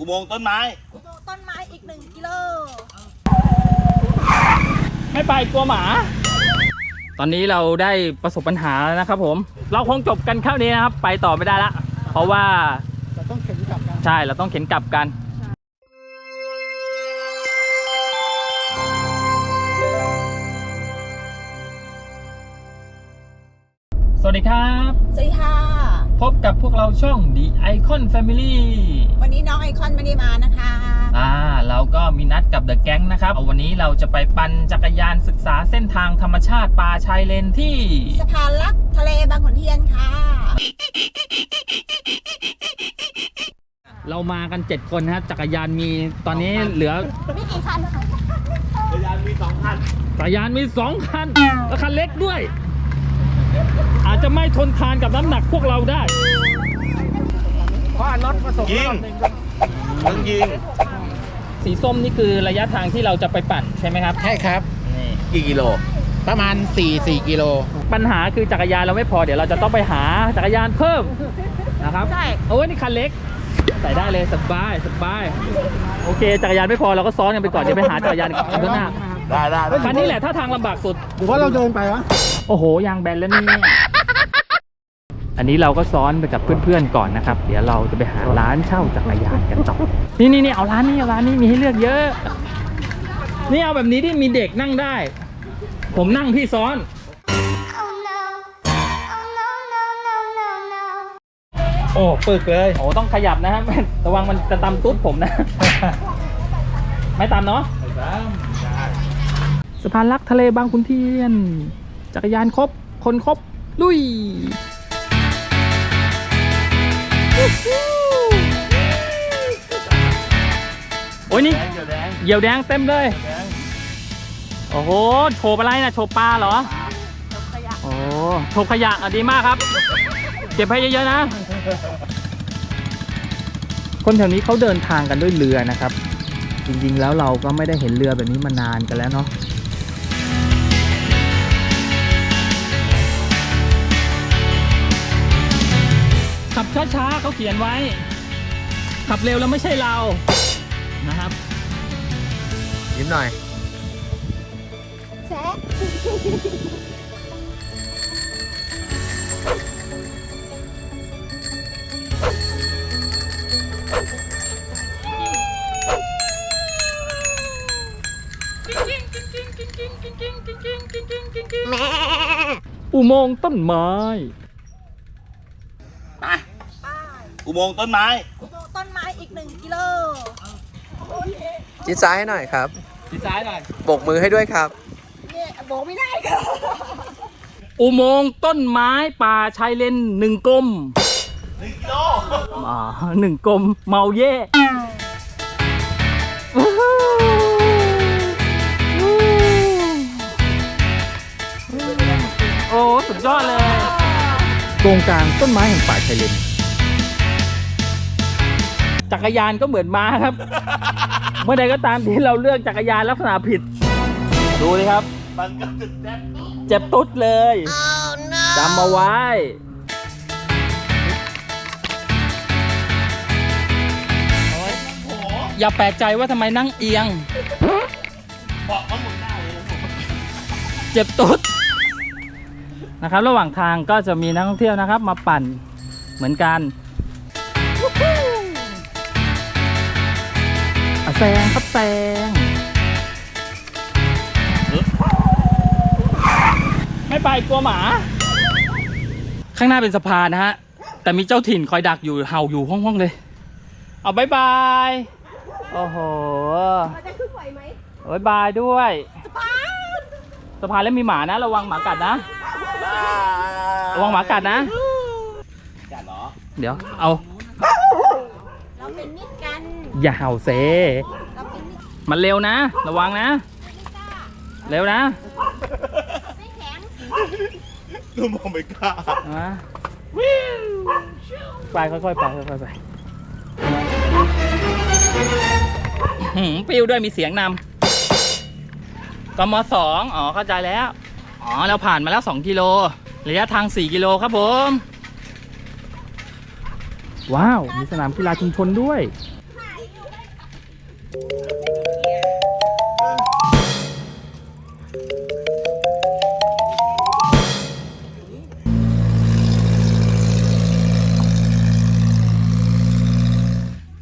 อุโมงค์ต้นไม้ ต้นไม้อีกหนึ่งกิโล ไม่ไปกลัวหมา ตอนนี้เราได้ประสบปัญหาแล้วนะครับผม เราคงจบกันแค่นี้นะครับ ไปต่อไม่ได้ละ เพราะว่าเราต้องเข็นกลับกัน ใช่ เราต้องเข็นกลับกันสวัสดีครับ สวัสดีค่ะ พบกับพวกเราช่อง The Icon Family วันนี้น้องไอคอนไม่ได้มานะคะ อ่าเราก็มีนัดกับ The Gang นะครับวันนี้เราจะไปปั่นจักรยานศึกษาเส้นทางธรรมชาติป่าชายเลนที่ สะพานลักทะเลบางขุนเทียนค่ะ เรามากัน 7 คนนะครับจักรยานมีตอนนี้เหลือไม่กี่คันนะคะจักรยานมีสองคันจักรยานมี 2 คันและคันเล็กด้วย อาจจะไม่ทนทานกับน้ำหนักพวกเราได้เพราะน็อตผสมยิงรอบหนึ่งต้องยิงสีส้มนี่คือระยะทางที่เราจะไปปั่นใช่ไหมครับ ใช่ครับนี่กี่กิโล ประมาณ 4 4 กิโล ปัญหาคือจักรยานเราไม่พอเดี๋ยวเราจะต้องไปหาจักรยานเพิ่มนะครับใช่โอ้ยนี่คันเล็ก ใส่ได้เลยสบายสบายโอเค จักรยานไม่พอเราก็ซ้อนกันไปก่อนเดี๋ยวไปหาจักรยานข้างหน้าได้ได้ได้คันนี้แหละถ้าทางลำบากสุดหรือว่าเราเดินไปวะ โอ้โหยางแบนแล้วเนี่ยอันนี้เราก็ซ้อนไปกับเพื่อนๆก่อนนะครับ เดี๋ยวเราจะไปหาร้านเช่าจักรยานกันต่อนี่นี่นี่เอาร้านนี้เอาร้านนี้มีให้เลือกเยอะ นี่เอาแบบนี้ที่มีเด็กนั่งได้ ผมนั่งพี่ซ้อน Oh no. Oh no, no, no, no, no. โอ้ปึกเลยโอ้ต้องขยับนะฮะระวังมันจะตำตุ๊ดผมนะ ไม่ตำเนาะสะพานลักทะเลบางขุนเทียน จักรยานครบ คนครบ ลุยโอ้ยนี่เดี๋ยวแดงเหยี่ยวแดงเต็มเลย โอ้โหโฉบอะไรนะโฉบปลาเหรอโอ้โฉบขยะอะดีมากครับ เก็บให้เยอะๆนะ คนแถวนี้เขาเดินทางกันด้วยเรือนะครับ จริงๆแล้วเราก็ไม่ได้เห็นเรือแบบนี้มานานกันแล้วเนาะ ช้าๆเขาเขียนไว้ ขับเร็วแล้วไม่ใช่เรานะครับ ยิ้มหน่อย แซะอุโมงค์ต้นไม้ไป อุโมงค์ต้นไม้ ต้นไม้อีกหนึ่งกิโลชิดซ้ายให้หน่อยครับดีซ้ายหน่อยโบกมือให้ด้วยครับ เนี่ยบอกไม่ได้ค่ะอุโมงค์ต้นไม้ป่าชายเลนหนึ่งกลมหนึ่งกิโลอ่าหนึ่งกลมเมาเย่โอ้สุดยอดเลยโกงกลางต้นไม้แห่งป่าชายเลน จักรยานก็เหมือนม้าครับ เมื่อใดก็ตามที่เราเลือกจักรยานลักษณะผิด ดูเลยครับ มันก็จุดแดงเจ็บตุ๊ดเลยจำมาไว้อย่าแปลกใจว่าทำไมนั่งเอียง บอกมันหมุนหน้าเลยนะผมเจ็บตุ๊ดนะครับ ระหว่างทางก็จะมีนักท่องเที่ยวนะครับ มาปั่นเหมือนกัน แซงครับแซงไม่ไปกลัวหมา ข้างหน้าเป็นสะพานนะฮะ แต่มีเจ้าถิ่นคอยดักอยู่เห่าอยู่ห้องๆเลย เอาบายบาย โอ้โหจะขึ้นไหวไหมบายบายด้วยสะพานแล้วมีหมานะ ระวังหมากัดนะระวังหมากัดนะกัดเหรอเดี๋ยวเอา เราเป็นมิตรกันอย่าเห่าเซเราเป็นมิตรมันเร็วนะ ระวังนะ เร็วนะไม่แข็งดูมองไม่กล้ามาไปค่อยๆไปค่อยๆไปหืมปิวด้วยมีเสียงนำกมสองอ๋อเข้าใจแล้ว อ๋อเราผ่านมาแล้ว 2 กิโลระยะทาง 4 กิโลครับผม ว้าว มีสนามกีฬาชุมชนด้วยไหน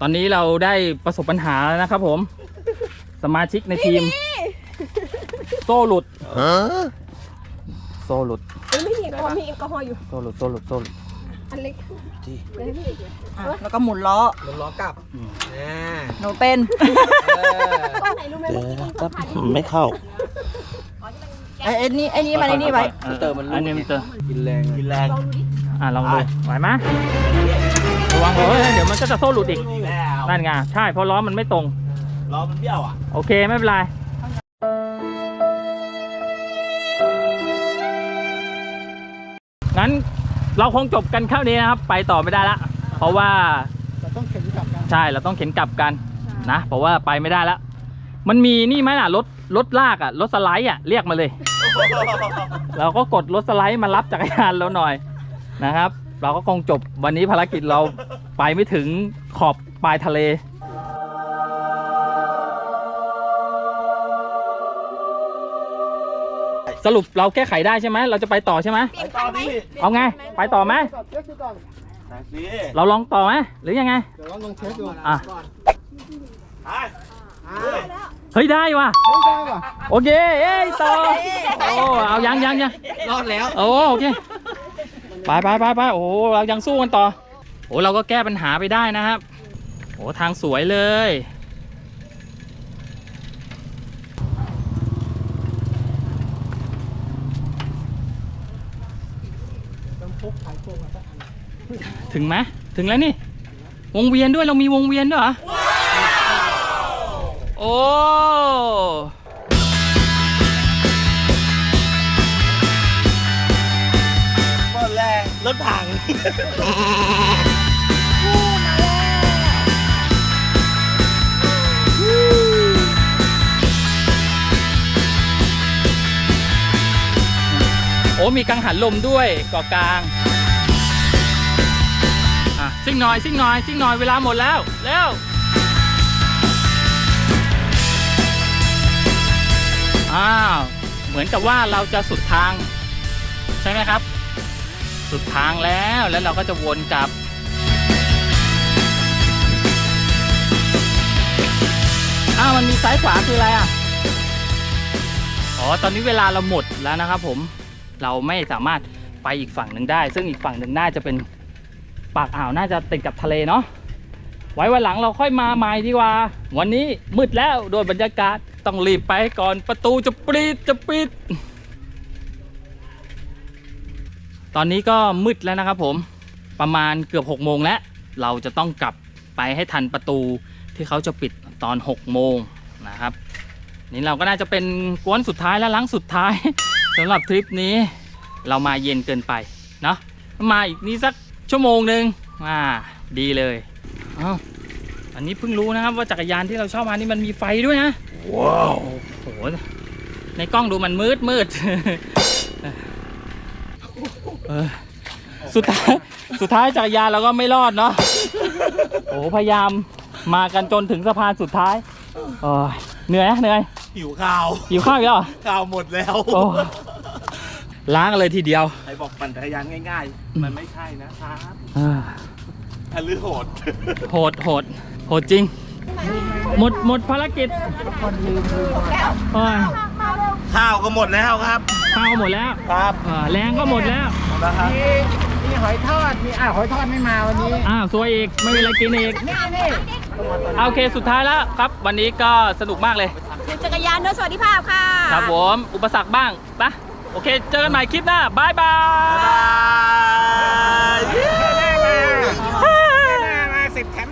ตอนนี้เราได้ประสบปัญหาแล้วนะครับผม สมาชิกในทีม โซ่หลุด โซ่หลุดเอ้ยไม่มีแอลกอฮอล์มีแอลกอฮอล์อยู่ โซ่หลุด โซ่หลุด โซ่หลุด อันเล็กเลยพี่แล้วก็หมุนล้อ ลงล้อกลับอืมอ่าหนูเป็นตรงไหนรู้ไหมเมื่อกี้ที่เขาพาที่ไม่เข้าไอ้ไอ้นี่ไอ้นี่มาไอ้นี่ไว้ เติมมันอันนี้มันเติมกินแรงกินแรงลองดูดิอะลองดูไหวไหมระวังเฮ้ยเดี๋ยวมันก็จะโซ่หลุดอีกแล้วนั่นไงใช่เพราะล้อมันไม่ตรง ล้อมันเบี้ยวอะ โอเคไม่เป็นไรงั้น เราคงจบกันแค่นี้นะครับ ไปต่อไม่ได้ละ เพราะว่าเราต้องเข็นกลับกันใช่เราต้องเข็นกลับกันนะ เพราะว่าไปไม่ได้ละ มันมีนี่ไหมล่ะรถรถลากอะรถสไลด์อะเรียกมาเลย เราก็กดรถสไลด์มารับจักรยานเราหน่อยนะครับ เราก็คงจบวันนี้ภารกิจเราไปไม่ถึงขอบปลายทะเล สรุปเราแก้ไขได้ใช่ไหมเราจะไปต่อใช่ไหมไปต่อดิเอาไง ไปต่อไหมก่อนเช็คดูก่อนไปสิเราลองต่อไหมหรือยังไงเดี๋ยวเราลองเช็คดูอะก่อนไปอ่าเฮ้ยได้ว่ะเฮ้ยได้ป่ะโอเคเอ้ยต่อโอ้เอายังยังยังรอดแล้วโอ้โอเคไปไปไปไปโอ้เรายังสู้กันต่อโอ้เราก็แก้ปัญหาไปได้นะครับโอ้ทางสวยเลย ต้องพกสายโฟมมาสักอัน ถึงไหมถึงแล้วนี่ วงเวียนด้วยเรามีวงเวียนด้วยเหรอ โอ้เปิดแรงรถถัง โอ้มีกังหันลมด้วยเกาะกลางอะซิ่ งหน่อยซิ่งหน่อยซิ่งหน่อยเวลาหมดแล้วเร็วอ้าวเหมือนกับว่าเราจะสุดทาง ใช่ไหมครับ สุดทางแล้วแล้วเราก็จะวนกลับ อ้าวมันมีซ้ายขวาคืออะไรอะอ๋อตอนนี้เวลาเราหมดแล้วนะครับผมเราไม่สามารถไปอีกฝั่งหนึ่งได้ ซึ่งอีกฝั่งหนึ่งน่าจะเป็น ปากอ่าวน่าจะติดกับทะเลเนาะไว้วันหลังเราค่อยมาใหม่ดีกว่า วันนี้มืดแล้วโดยบรรยากาศต้องรีบไปก่อนประตูจะปิดจะปิด ตอนนี้ก็มืดแล้วนะครับผมประมาณเกือบ6โมงแล้วเราจะต้องกลับไปให้ทันประตูที่เขาจะปิดตอน6โมงนะครับ นี่เราก็น่าจะเป็นกวนสุดท้ายและลังสุดท้ายสำหรับทริปนี้ เรามาเย็นเกินไปเนาะมาอีกนี้สัก ชั่วโมงหนึ่งอ่าดีเลยเอ้าอันนี้เพิ่งรู้นะครับว่าจักรยานที่เราชอบมานี่มันมีไฟด้วยนะ ว้าวโอ้โหในกล้องดูมันมืดมืดเออสุดท้ายสุดท้ายจักรยานเราก็ไม่รอดเนาะโอ้โหพยายามมากันจนถึงสะพานสุดท้ายโอ้ยเหนื่อยนะเหนื่อยหิวข้าวหิวข้าวอีกแล้วเหรอข้าวหมดแล้ว โอ้ ล้างกันเลยทีเดียวใครบอกปั่นจักรยานง่าย ๆ มันไม่ใช่นะครับอ่าอันลือโหด โหดโหดโหดจริง หมดหมดภารกิจโอ้ยข้าวก็หมดแล้วครับ ข้าวก็หมดแล้วครับอ่าแรงก็หมดแล้ว หมดแล้วครับ มีมีหอยทอด มีอ่าหอยทอดไม่มาวันนี้ อ้าวซวยอีก ไม่มีอะไรกินอีก นี่นี่เอาโอเคสุดท้ายแล้วครับ วันนี้ก็สนุกมากเลยขี่จักรยานด้วยสวัสดิภาพค่ะ ครับผม อุปสรรคบ้างปะโอเค เจอกันใหม่คลิปหน้าบายบายบ๊ายบายมาสิบแถม